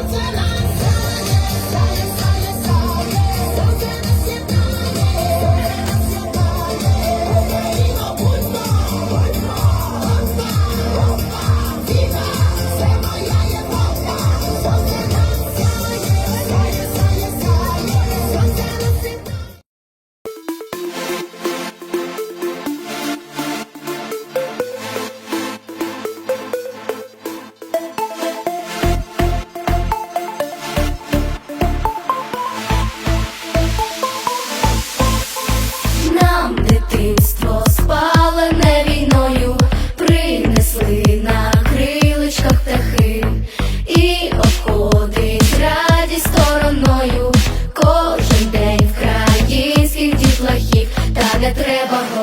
Mountain.